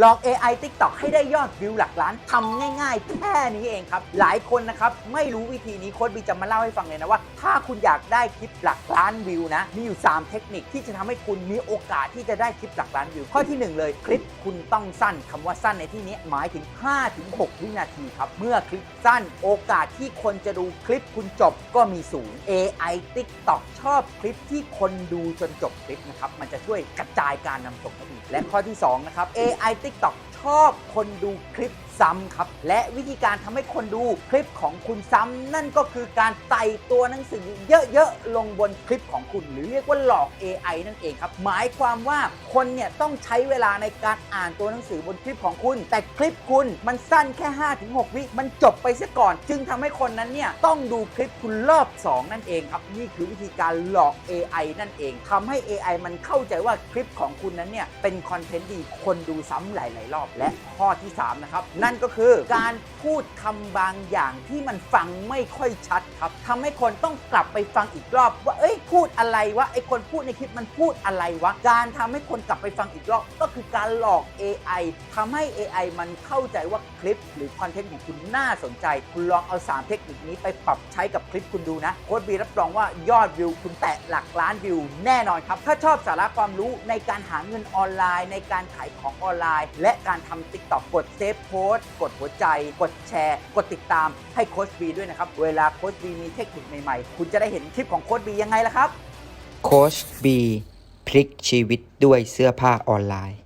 หลอก AI TikTok ให้ได้ยอดวิวหลักล้านทำง่าย ๆ แค่นี้เองครับ หลายคนนะครับ ไม่รู้วิธีนี้โค้ดบีจะมาเล่าให้ฟังเลยนะว่า ถ้าคุณอยากได้คลิปหลักล้านวิวนะ มีอยู่ 3 เทคนิคที่จะทำให้คุณมีโอกาสที่จะได้คลิปหลักล้านวิว ข้อทีหนึ่1 เลย คลิปคุณต้องสั้นคำว่าสั้นในที่นี้หมายถึง 5-6 วินาทีครับ เมื่อคลิปสั้นโอกาสที่คนจะดูคลิปคุณจบก็มีสูง AI TikTok ชอบคลิปที่คนดูจนจบคลิปนะครับมันจะช่วยกระจายการนำส่งให้ดีและข้อที่2นะครับ AI TikTok ช อบคนดูคลิปซ้ำครับ และวิธีการทำให้คนดูคลิปของคุณซ้ำ นั่นก็คือการไต่ตัวหนังสือเยอะๆ ลงบนคลิปของคุณ หรือเรียกว่าหลอก AI นั่นเองครับ หมายความว่าคนเนี่ยต้องใช้เวลาในการอ่านตัวหนังสือบนคลิปของคุณ แต่คลิปคุณมันสั้นแค่ 5-6 วิมันจบไปเสียก่อน จึงทำให้คนนั้นเนี่ยต้องดูคลิปคุณรอบ 2 นั่นเองครับนี่คือวิธีการหลอก AI นั่นเองทำให้ AI มันเข้าใจว่าคลิปของคุณนั้นเนี่ยเป็นคอนเทนต์ดีคนดูซ้ำหลาย ๆ รอบและข้อที่ 3 นะครับ นั่นก็คือการพูดคำบางอย่างที่มันฟังไม่ค่อยชัดครับทำให้คนต้องกลับไปฟังอีกรอบ ว่าเอ้ยพูดอะไรวะไอคนพูดในคลิปมันพูดอะไรวะการทำให้คนกลับไปฟังอีกรอบ ก็คือการหลอก AI ทำให้ AI มันเข้าใจว่าคลิป หรือคอนเทนต์ของคุณน่าสนใจ คุณลองเอา 3 เทคนิคนี้ไปปรับใช้กับคลิปคุณดูนะโค้ดบีรับรองว่ายอดวิวคุณแตะหลักล้านวิวแน่นอนครับถ้าชอบสาระความรู้ในการหาเงินออนไลน์ ในการขายของออนไลน์ และการทำ TikTok กดเซฟโพสต์กดหัวใจ กดแชร์ กดติดตามให้โค้ชบีด้วยนะครับ เวลาโค้ชบีมีเทคนิคใหม่ๆ คุณจะได้เห็นคลิปของโค้ชบียังไงล่ะครับ โค้ชบีพลิกชีวิตด้วยเสื้อผ้าออนไลน์